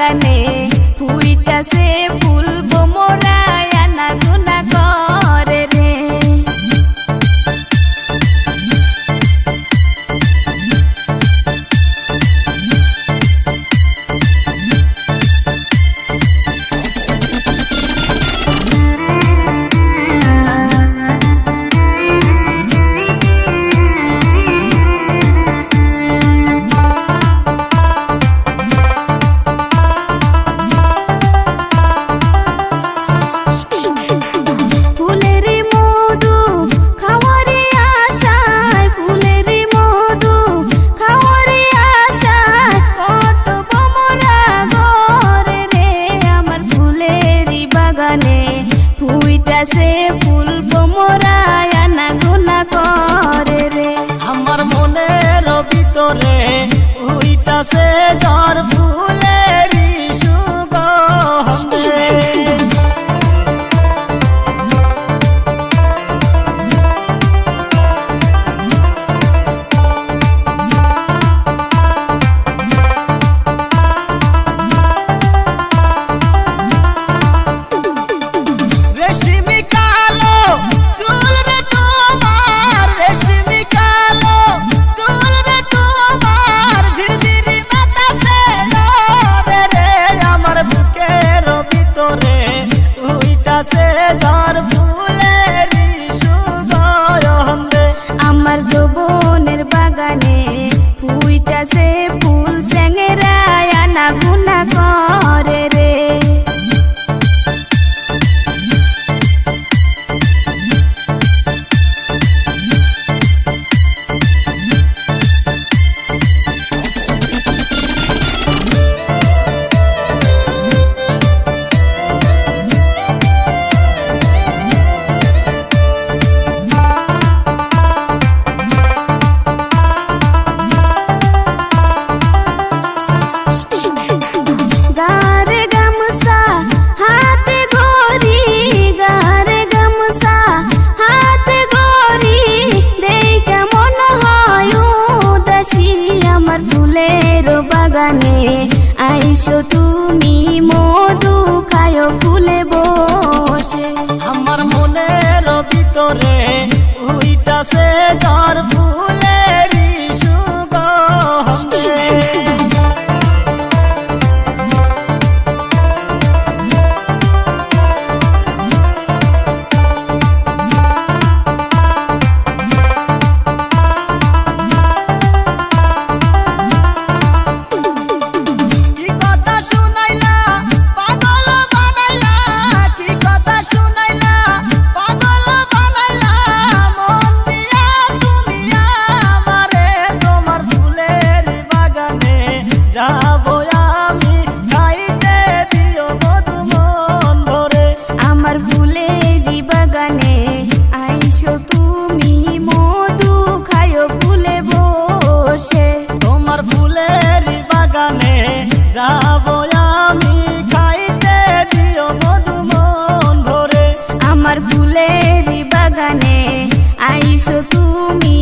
i कैसे कैसे মনে আইসো তুমি মধু খায় ফুলে বো বসে তোমার ফুলের বাগানে, যাব আমি খাইতে দিও মধুমন ভরে। আমার ফুলের বাগানে আইসো তুমি